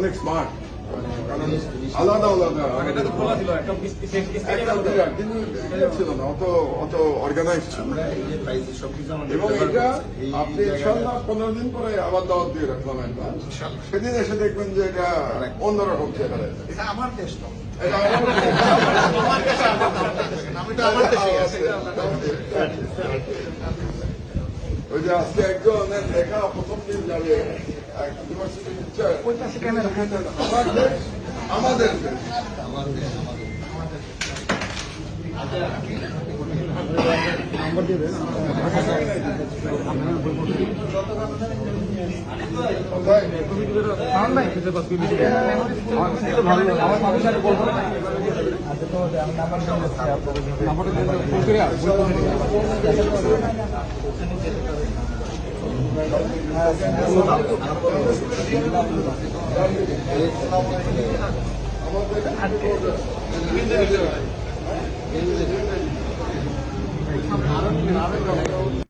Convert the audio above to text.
অনেক স্মার্ট কারণ আলাদা আলাদা। ছিল না অত অত অর্গানাইজ ছিল না। আমরা এই যে প্রাইসের সবকিছু আমাদের এবং এটা আপনি ইনশাল্লাহ পনেরো দিন পরে আবার দাওয়াত দিয়ে রাখলাম একবার সেদিন এসে দেখবেন যে এটা অন্যরকম চেহারা আমার দেশ ওই যে আজকে একজনের লেখা প্রথম দিন যাবে। আমাদের দেশ আমার দেশ আমাদের কোথায়? আমাদের